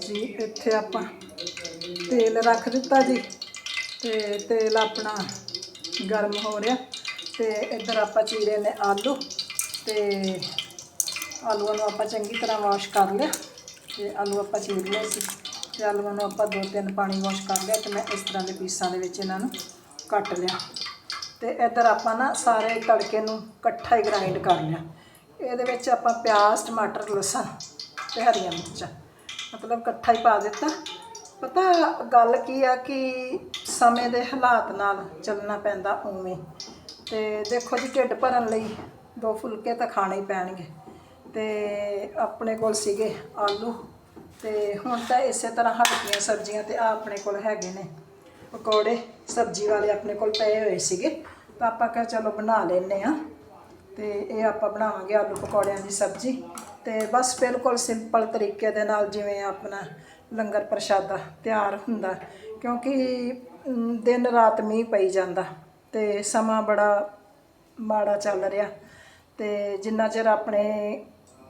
ਜੀ, ਇੱਥੇ ਆਪਾਂ ਤੇਲ ਰੱਖ ਦਿੱਤਾ ਜੀ ਤੇ ਤੇਲ ਆਪਣਾ ਗਰਮ ਹੋ ਰਿਹਾ ਤੇ ਇੱਧਰ ਆਪਾਂ ਚੀਰੇ ਨੇ ਆਲੂ ਤੇ ਆਲੂਆਂ ਨੂੰ ਆਪਾਂ ਚੰਗੀ ਤਰ੍ਹਾਂ ਵਾਸ਼ ਕਰ ਲਿਆ ਤੇ ਆਲੂ ਆਪਾਂ ਚੀਰ ਲਏ ਸੀ ਤੇ ਆਲੂਆਂ ਨੂੰ ਆਪਾਂ ਦੋ ਤਿੰਨ ਪਾਣੀ ਵਾਸ਼ ਕਰ ਲਿਆ ਤੇ ਮੈਂ ਇਸ ਤਰ੍ਹਾਂ ਦੇ ਪੀਸਾਂ ਦੇ ਵਿੱਚ ਇਹਨਾਂ ਨੂੰ ਕੱਟ ਲਿਆ ਤੇ ਇੱਧਰ ਆਪਾਂ ਨਾ ਸਾਰੇ ਤੜਕੇ ਨੂੰ ਇਕੱਠਾ ਹੀ ਗ੍ਰਾਈਂਡ ਕਰ ਲਿਆ। ਇਹਦੇ ਵਿੱਚ ਆਪਾਂ ਪਿਆਜ਼, ਟਮਾਟਰ, ਲਸਣ ਤੇ ਹਰੀਆਂ ਮਿਰਚਾਂ। ਮਤਲਬ ਇਕੱਠਾ ਹੀ ਪਾ ਦਿੱਤਾ। ਪਤਾ ਗੱਲ ਕੀ ਆ ਕਿ ਸਮੇਂ ਦੇ ਹਾਲਾਤ ਨਾਲ ਚੱਲਣਾ ਪੈਂਦਾ ਉਵੇਂ। ਤੇ ਦੇਖੋ ਜੀ, ਢਿੱਡ ਭਰਨ ਲਈ ਦੋ ਫੁਲਕੇ ਤਾਂ ਖਾਣੇ ਹੀ ਪੈਣਗੇ। ਤੇ ਆਪਣੇ ਕੋਲ ਸੀਗੇ ਆਲੂ ਤੇ ਹੁਣ ਤਾਂ ਇਸੇ ਤਰ੍ਹਾਂ ਹਲਕੀਆਂ ਸਬਜ਼ੀਆਂ ਤੇ ਆ ਆਪਣੇ ਕੋਲ ਹੈਗੇ ਨੇ। ਪਕੌੜੇ, ਸਬਜ਼ੀ ਵਾਲੇ ਆਪਣੇ ਕੋਲ ਪਏ ਹੋਏ ਸੀਗੇ। ਤਾਂ ਆਪਾਂ ਕਿਹਾ ਚਲੋ ਬਣਾ ਲੈਨੇ ਆ ਤੇ ਇਹ ਆਪਾਂ ਬਣਾਵਾਂਗੇ ਆਲੂ ਪਕੌੜਿਆਂ ਦੀ ਸਬਜ਼ੀ। ਤੇ ਬਸ ਬਿਲਕੁਲ ਸਿੰਪਲ ਤਰੀਕੇ ਦੇ ਨਾਲ ਜਿਵੇਂ ਆਪਣਾ ਲੰਗਰ ਪ੍ਰਸ਼ਾਦਾ ਤਿਆਰ ਹੁੰਦਾ, ਕਿਉਂਕਿ ਦਿਨ ਰਾਤ ਮੀਂਹ ਪਈ ਜਾਂਦਾ ਤੇ ਸਮਾਂ ਬੜਾ ਮਾੜਾ ਚੱਲ ਰਿਹਾ ਤੇ ਜਿੰਨਾ ਚਿਰ ਆਪਣੇ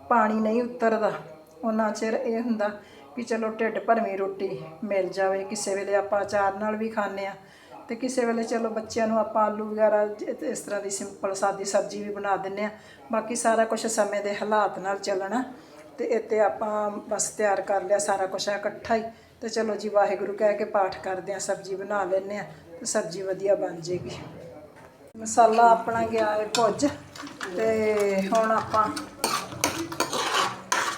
ਪਾਣੀ ਨਹੀਂ ਉਤਰਦਾ ਉਹਨਾਂ ਚਿਰ ਇਹ ਹੁੰਦਾ ਕਿ ਚਲੋ ਢਿੱਡ ਭਰਵੀਂ ਰੋਟੀ ਮਿਲ ਜਾਵੇ, ਕਿਸੇ ਵੇਲੇ ਆਪਾਂ ਅਚਾਰ ਨਾਲ ਵੀ ਖਾਂਦੇ ਆ ਤੇ ਕਿਸੇ ਵੇਲੇ ਚਲੋ ਬੱਚਿਆਂ ਨੂੰ ਆਪਾਂ ਆਲੂ ਵਗੈਰਾ ਇਸ ਤਰ੍ਹਾਂ ਦੀ ਸਿੰਪਲ ਸਾਦੀ ਸਬਜ਼ੀ ਵੀ ਬਣਾ ਦਿੰਨੇ ਆ ਬਾਕੀ ਸਾਰਾ ਕੁਝ ਸਮੇਂ ਦੇ ਹਾਲਾਤ ਨਾਲ ਚੱਲਣਾ ਤੇ ਇੱਥੇ ਆਪਾਂ ਬਸ ਤਿਆਰ ਕਰ ਲਿਆ ਸਾਰਾ ਕੁਝ ਇਕੱਠਾ ਹੀ। ਤੇ ਚਲੋ ਜੀ ਵਾਹਿਗੁਰੂ ਕਹਿ ਕੇ ਪਾਠ ਕਰਦੇ ਆ ਸਬਜ਼ੀ ਬਣਾ ਲੈਨੇ ਆ ਤੇ ਸਬਜ਼ੀ ਵਧੀਆ ਬਣ ਜੇਗੀ। ਮਸਾਲਾ ਆਪਣਾ ਗਿਆ ਹੈ ਭੁੱਜ ਤੇ ਹੁਣ ਆਪਾਂ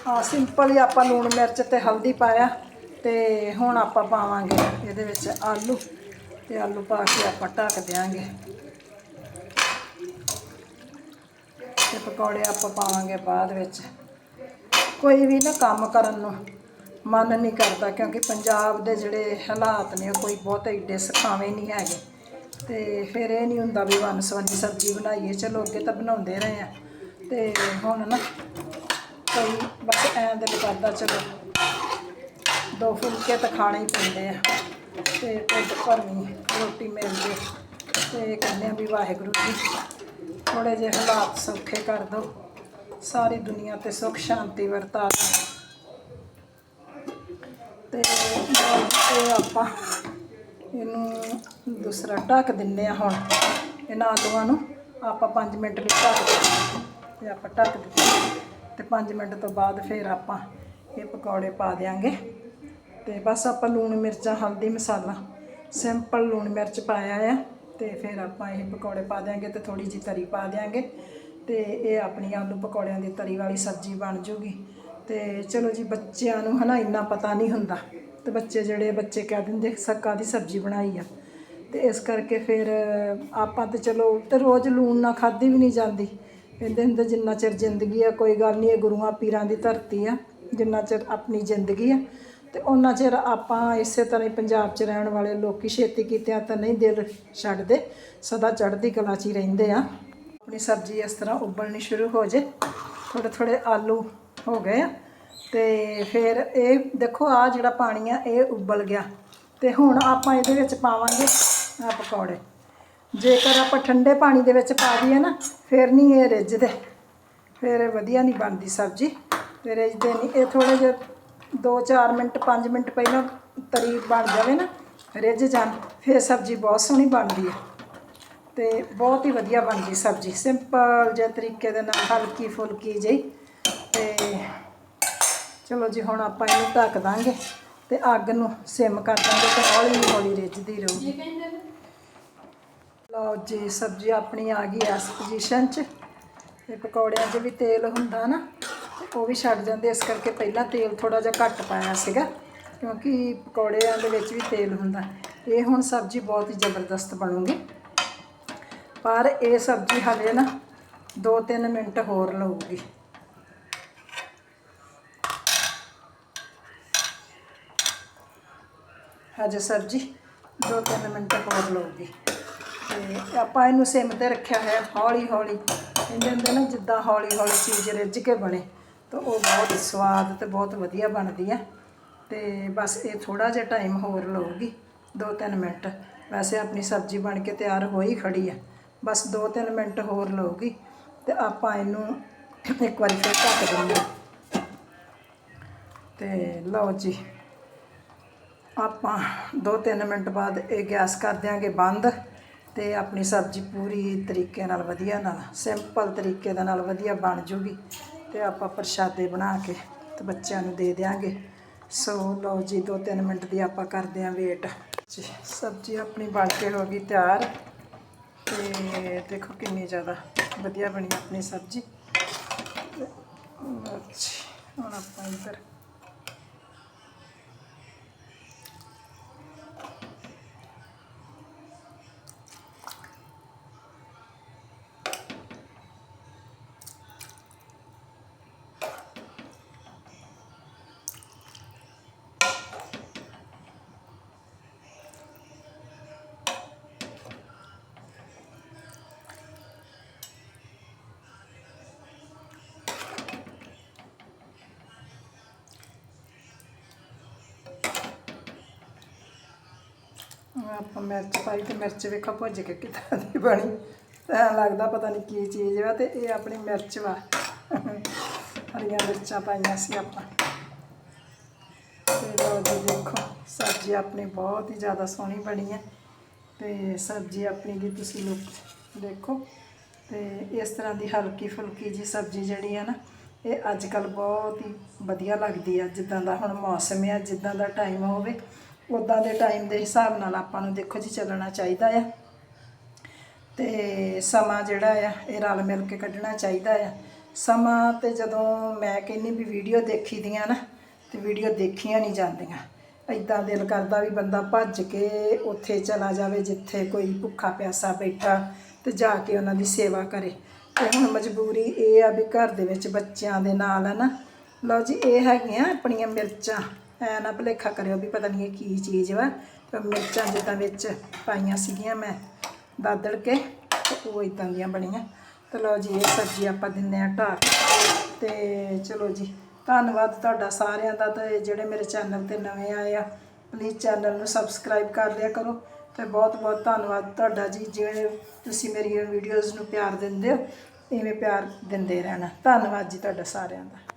ਆ ਸਿੰਪਲ ਹੀ ਆਪਾਂ ਲੂਣ ਮਿਰਚ ਤੇ ਹਲਦੀ ਪਾਇਆ ਤੇ ਹੁਣ ਆਪਾਂ ਪਾਵਾਂਗੇ ਇਹਦੇ ਵਿੱਚ ਆਲੂ। ਤੇ ਆਲੂ ਪਾ ਕੇ ਆਪਾਂ ਢੱਕ ਦਿਆਂਗੇ। ਤੇ ਪਕੌੜੇ ਆਪਾਂ ਪਾਵਾਂਗੇ ਬਾਅਦ ਵਿੱਚ। ਕੋਈ ਵੀ ਨਾ ਕੰਮ ਕਰਨ ਨੂੰ ਮਨ ਨਹੀਂ ਕਰਦਾ, ਕਿਉਂਕਿ ਪੰਜਾਬ ਦੇ ਜਿਹੜੇ ਹਾਲਾਤ ਨੇ ਉਹ ਕੋਈ ਬਹੁਤ ਏਡੇ ਸਖਾਵੇਂ ਨਹੀਂ ਹੈਗੇ। ਤੇ ਫਿਰ ਇਹ ਨਹੀਂ ਹੁੰਦਾ ਵੀ ਵੰਨ ਸਵੰਨੀ ਸਬਜ਼ੀ ਬਣਾਈਏ, ਚਲੋ ਅੱਗੇ ਤਾਂ ਬਣਾਉਂਦੇ ਰਹੇ ਆ। ਤੇ ਹੁਣ ਨਾ ਕੋਈ ਬਸ ਐਂ ਦਿਲ ਕਰਦਾ, ਚਲੋ ਦੋ ਫੁਲਕੇ ਤਾਂ ਖਾਣੇ ਹੀ ਪੈਂਦੇ ਆ। ਤੇ ਢਿੱਡ ਭਰਵੀਂ ਰੋਟੀ ਮਿਲ ਜੇ ਤੇ ਕਹਿੰਦੇ ਆ ਵੀ ਵਾਹਿਗੁਰੂ ਜੀ ਥੋੜੇ ਜਿਹੇ ਹਾਲਾਤ ਸੌਖੇ ਕਰ ਦਿਓ। ਸਾਰੀ ਦੁਨੀਆ ਤੇ ਸੁੱਖ, ਸ਼ਾਂਤੀ ਵਰਤਾ ਦਿਓ। ਤੇ ਇਹ ਆਪਾਂ ਇਹਨੂੰ ਦੂਸਰਾ ਢੱਕ ਦਿੰਨੇ ਆ ਹੁਣ। ਇਹਨਾਂ ਆਲੂਆਂ ਨੂੰ ਆਪਾਂ 5 ਮਿੰਟ ਲਈ ਢੱਕ ਦਿੰਦੇ ਤੇ ਆਪਾਂ ਢੱਕ ਦਿੱਤੇ ਤੇ 5 ਮਿੰਟ ਤੋਂ ਬਾਅਦ ਫਿਰ ਆਪਾਂ ਇਹ ਪਕੌੜੇ ਪਾ ਦਿਆਂਗੇ। ਤੇ ਬਸ ਆਪਾਂ ਲੂਣ ਮਿਰਚਾਂ, ਹਲਦੀ ਮਸਾਲਾ, ਸਿੰਪਲ ਲੂਣ ਮਿਰਚ ਪਾਇਆ ਆ ਤੇ ਫਿਰ ਆਪਾਂ ਇਹ ਪਕੌੜੇ ਪਾ ਦਿਆਂਗੇ ਤੇ ਥੋੜੀ ਜਿਹੀ ਤਰੀ ਪਾ ਦਿਆਂਗੇ ਤੇ ਇਹ ਆਪਣੀ ਆਲੂ ਪਕੌੜਿਆਂ ਦੀ ਤਰੀ ਵਾਲੀ ਸਬਜ਼ੀ ਬਣ ਜੂਗੀ। ਤੇ ਚਲੋ ਜੀ, ਬੱਚਿਆਂ ਨੂੰ ਹਨਾ ਇੰਨਾ ਪਤਾ ਨਹੀਂ ਹੁੰਦਾ ਤੇ ਬੱਚੇ ਜਿਹੜੇ ਬੱਚੇ ਕਹਿ ਦਿੰਦੇ ਸੱਕਾ ਦੀ ਸਬਜ਼ੀ ਬਣਾਈ ਆ। ਤੇ ਇਸ ਕਰਕੇ ਫਿਰ ਆਪਾਂ ਤੇ ਚਲੋ ਤੇ ਰੋਜ਼ ਲੂਣ ਨਾ ਖਾਦੀ ਵੀ ਨਹੀਂ ਜਾਂਦੀ। ਕਹਿੰਦੇ ਹੁੰਦੇ ਜਿੰਨਾ ਚਿਰ ਜ਼ਿੰਦਗੀ ਆ, ਕੋਈ ਗੱਲ ਨਹੀਂ, ਇਹ ਗੁਰੂਆਂ ਪੀਰਾਂ ਦੀ ਧਰਤੀ ਆ, ਜਿੰਨਾ ਚਿਰ ਆਪਣੀ ਜ਼ਿੰਦਗੀ ਆ। ਤੇ ਉਹਨਾਂ ਚਿਰ ਆਪਾਂ ਇਸੇ ਤਰ੍ਹਾਂ ਹੀ ਪੰਜਾਬ 'ਚ ਰਹਿਣ ਵਾਲੇ ਲੋਕੀ ਛੇਤੀ ਕੀਤਿਆਂ ਤਾਂ ਨਹੀਂ ਦਿਲ ਛੱਡਦੇ, ਸਦਾ ਚੜ੍ਹਦੀ ਕਲਾ 'ਚ ਹੀ ਰਹਿੰਦੇ ਆ। ਆਪਣੀ ਸਬਜ਼ੀ ਇਸ ਤਰ੍ਹਾਂ ਉਬਲਣੀ ਸ਼ੁਰੂ ਹੋ ਜੇ ਥੋੜੇ ਥੋੜੇ ਆਲੂ ਹੋ ਗਏ ਆ, ਤੇ ਫਿਰ ਇਹ ਦੇਖੋ ਆ ਜਿਹੜਾ ਪਾਣੀ ਆ, ਇਹ ਉਬਲ ਗਿਆ। ਤੇ ਹੁਣ ਆਪਾਂ ਇਹਦੇ ਵਿੱਚ ਪਾਵਾਂਗੇ ਆ ਪਕੌੜੇ। ਜੇਕਰ ਆਪਾਂ ਠੰਡੇ ਪਾਣੀ ਦੇ ਵਿੱਚ ਪਾ ਦਈਏ ਨਾ, ਫਿਰ ਨਹੀਂ ਇਹ ਰਿੱਝਦੇ। ਫਿਰ ਵਧੀਆ ਨਹੀਂ ਬਣਦੀ ਸਬਜ਼ੀ। ਤੇ ਰਿੱਝਦੇ ਨਹੀਂ। ਇਹ ਥੋੜੇ ਜਿਹੇ 2-4 ਮਿੰਟ 5 ਮਿੰਟ ਪਹਿਲਾਂ ਤਰੀ ਬਣ ਜਾਵੇ ਨਾ ਰਿੱਝ ਜਾਣ ਫਿਰ ਸਬਜ਼ੀ ਬਹੁਤ ਸੋਹਣੀ ਬਣਦੀ ਹੈ। ਤੇ ਬਹੁਤ ਹੀ ਵਧੀਆ ਬਣਦੀ ਸਬਜ਼ੀ ਸਿੰਪਲ ਜਿਹੇ ਤਰੀਕੇ ਦੇ ਨਾਲ ਹਲਕੀ ਫੁਲਕੀ ਜਿਹੀ। ਤੇ ਚਲੋ ਜੀ ਹੁਣ ਆਪਾਂ ਇਹਨੂੰ ਢੱਕ ਦਾਂਗੇ ਤੇ ਅੱਗ ਨੂੰ ਸਿਮ ਕਰ ਦਾਂਗੇ ਤੇ ਹੌਲੀ ਹੌਲੀ ਰਿੱਝਦੀ ਰਹੂਗੀ। ਲਓ ਜੀ ਸਬਜ਼ੀ ਆਪਣੀ ਆ ਗਈ ਇਸ ਪੋਜੀਸ਼ਨ 'ਚ। ਤੇ ਪਕੌੜਿਆਂ 'ਚ ਵੀ ਤੇਲ ਹੁੰਦਾ ਨਾ ਉਹ ਵੀ ਛੱਡ ਜਾਂਦੇ, ਇਸ ਕਰਕੇ ਪਹਿਲਾਂ ਤੇਲ ਥੋੜਾ ਜਿਹਾ ਘੱਟ ਪਾਇਆ ਸੀਗਾ, ਕਿਉਂਕਿ ਪਕੌੜਿਆਂ ਦੇ ਵਿੱਚ ਵੀ ਤੇਲ ਹੁੰਦਾ। ਇਹ ਹੁਣ ਸਬਜ਼ੀ ਬਹੁਤ ਹੀ ਜ਼ਬਰਦਸਤ ਬਣੂਗੀ। ਪਰ ਇਹ ਸਬਜ਼ੀ ਹਲੇ ਨਾ 2-3 ਮਿੰਟ ਹੋਰ ਲਊਗੀ। ਹਜੇ ਸਬਜ਼ੀ 2-3 ਮਿੰਟ ਹੋਰ ਲਊਗੀ। ਤੇ ਆਪਾਂ ਇਹਨੂੰ ਸਿਮ ਤੇ ਰੱਖਿਆ ਹੋਇਆ ਹੌਲੀ ਹੌਲੀ ਕਹਿੰਦੇ ਹੁੰਦੇ ਨਾ ਜਿੱਦਾਂ ਹੌਲੀ ਹੌਲੀ ਚੀਜ਼ ਰਿੱਝ ਕੇ ਬਣੇ। ਤਾਂ ਉਹ ਬਹੁਤ ਸਵਾਦ ਤੇ ਬਹੁਤ ਵਧੀਆ ਬਣਦੀ ਆ। ਤੇ ਬਸ ਇਹ ਥੋੜਾ ਜਿਹਾ ਟਾਈਮ ਹੋਰ ਲਊਗੀ 2-3 ਮਿੰਟ। ਵੈਸੇ ਆਪਣੀ ਸਬਜ਼ੀ ਬਣ ਕੇ ਤਿਆਰ ਹੋਈ ਖੜੀ ਆ। ਬਸ 2-3 ਮਿੰਟ ਹੋਰ ਲਊਗੀ ਤੇ ਆਪਾਂ ਇਹਨੂੰ ਇੱਕ ਵਾਰੀ ਫਿਰ ਢੱਕ ਦਿੰਦੇ ਹਾਂ ਤੇ ਲਓ ਜੀ, ਆਪਾਂ 2-3 ਮਿੰਟ ਬਾਅਦ ਇਹ ਗੈਸ ਕਰ ਦਿਆਂਗੇ ਬੰਦ ਤੇ ਆਪਣੀ ਸਬਜ਼ੀ ਪੂਰੀ ਤਰੀਕੇ ਨਾਲ ਵਧੀਆ ਨਾਲ ਸਿੰਪਲ ਤਰੀਕੇ ਦੇ ਨਾਲ ਵਧੀਆ ਬਣ ਜੂਗੀ। ਤੇ ਆਪਾਂ ਪ੍ਰਸ਼ਾਦੇ ਬਣਾ ਕੇ ਤੇ ਬੱਚਿਆਂ ਨੂੰ ਦੇ ਦਿਆਂਗੇ। ਸੋ ਲਓ ਜੀ 2-3 ਮਿੰਟ ਦੀ ਆਪਾਂ ਕਰਦੇ ਆਂ ਵੇਟ। ਜੀ, ਸਬਜ਼ੀ ਆਪਣੀ ਬਣ ਕੇ ਹੋ ਗਈ ਤਿਆਰ। ਤੇ ਦੇਖੋ ਕਿੰਨੀ ਜ਼ਿਆਦਾ ਵਧੀਆ ਬਣੀ ਆਪਣੀ ਸਬਜ਼ੀ। ਅੱਛਾ, ਹੁਣ ਆਪਾਂ ਇੱਧਰ ਆਪਾਂ ਮਿਰਚ ਪਾਈ ਤੇ ਮਿਰਚ ਵੇਖੋ ਭੁੱਜ ਕੇ ਕਿੱਦਾਂ ਦੀ ਬਣੀ। ਐਂ ਲੱਗਦਾ ਪਤਾ ਨਹੀਂ ਕੀ ਚੀਜ਼ ਵਾ ਤੇ ਇਹ ਆਪਣੀ ਮਿਰਚ ਵਾ। ਹਰੀਆਂ ਮਿਰਚਾਂ ਪਾਈਆਂ ਸੀ ਆਪਾਂ। ਤੇ ਲਓ ਜੀ ਦੇਖੋ, ਸਬਜ਼ੀ ਆਪਣੀ ਬਹੁਤ ਹੀ ਜ਼ਿਆਦਾ ਸੋਹਣੀ ਬਣੀ ਹੈ ਤੇ ਸਬਜ਼ੀ ਆਪਣੀ ਦੀ ਤੁਸੀਂ ਲੋਕ ਦੇਖੋ। ਤੇ ਇਸ ਤਰ੍ਹਾਂ ਦੀ ਹਲਕੀ ਫੁਲਕੀ ਜੀ ਸਬਜ਼ੀ ਜਿਹੜੀ ਹੈ ਨਾ, ਇਹ ਅੱਜ ਕੱਲ ਬਹੁਤ ਹੀ ਵਧੀਆ ਲੱਗਦੀ ਆ। ਜਿੱਦਾਂ ਦਾ ਹੁਣ ਮੌਸਮ ਆ, ਜਿੱਦਾਂ ਦਾ ਟਾਈਮ ਹੋਵੇ। ਉਦਾਂ ਦੇ ਟਾਈਮ ਦੇ ਹਿਸਾਬ ਨਾਲ ਆਪਾਂ ਨੂੰ ਦੇਖੋ ਜੀ ਚੱਲਣਾ ਚਾਹੀਦਾ ਆ। ਤੇ ਸਮਾਂ ਜਿਹੜਾ ਆ, ਇਹ ਰਲ ਮਿਲ ਕੇ ਕੱਢਣਾ ਚਾਹੀਦਾ ਆ। ਸਮਾਂ ਤੇ ਜਦੋਂ ਮੈਂ ਕਹਿੰਨੀ ਵੀ ਵੀਡੀਓ ਦੇਖੀ ਦੀਆਂ ਨਾ, ਤੇ ਵੀਡੀਓ ਦੇਖੀਆਂ ਨਹੀਂ ਜਾਂਦੀਆਂ। ਇਦਾਂ ਦਿਲ ਕਰਦਾ ਵੀ ਬੰਦਾ ਭੱਜ ਕੇ ਉੱਥੇ ਚਲਾ ਜਾਵੇ, ਜਿੱਥੇ ਕੋਈ ਭੁੱਖਾ ਪਿਆਸਾ ਬੈਠਾ ਤੇ ਜਾ ਕੇ ਉਹਨਾਂ ਦੀ ਸੇਵਾ ਕਰੇ। ਤੇ ਹੁਣ ਮਜਬੂਰੀ ਇਹ ਆ ਵੀ ਘਰ ਦੇ ਵਿੱਚ ਬੱਚਿਆਂ ਦੇ ਨਾਲ ਹੈ ਨਾ। ਲਓ ਜੀ, ਇਹ ਹੈਗੀਆਂ ਆਪਣੀਆਂ ਮਿਰਚਾਂ। ਐ ਨਾ ਭੁਲੇਖਾ ਕਰਿਓ ਵੀ ਪਤਾ ਨਹੀਂ ਇਹ ਕੀ ਚੀਜ਼ ਵਾ। ਤੇ ਮਿਰਚਾਂ ਜਿੱਦਾਂ ਵਿੱਚ ਪਾਈਆਂ ਸੀਗੀਆਂ ਮੈਂ ਦਾਦੜ ਕੇ, ਤੇ ਉਹ ਇਦਾਂ ਦੀਆਂ ਬਣੀਆਂ। ਤੇ ਲਓ ਜੀ, ਇਹ ਸਬਜ਼ੀ ਆਪਾਂ ਦਿੰਨੇ ਆ ਢਾਕ ਤੇ ਚਲੋ ਜੀ, ਧੰਨਵਾਦ ਤੁਹਾਡਾ ਸਾਰਿਆਂ ਦਾ ਤੇ ਜਿਹੜੇ ਮੇਰੇ ਚੈਨਲ ਤੇ ਨਵੇਂ ਆਏ ਆ ਪਲੀਜ਼ ਚੈਨਲ ਨੂੰ ਸਬਸਕ੍ਰਾਈਬ ਕਰ ਲਿਆ ਕਰੋ। ਤੇ ਬਹੁਤ ਬਹੁਤ ਧੰਨਵਾਦ ਤੁਹਾਡਾ ਜੀ ਜਿਹੜੇ ਤੁਸੀਂ ਮੇਰੀਆਂ ਵੀਡੀਓਜ਼ ਨੂੰ ਪਿਆਰ ਦਿੰਦੇ ਹੋ, ਇਵੇਂ ਪਿਆਰ ਦਿੰਦੇ ਰਹਿਣਾ। ਧੰਨਵਾਦ ਜੀ ਤੁਹਾਡਾ ਸਾਰਿਆਂ ਦਾ।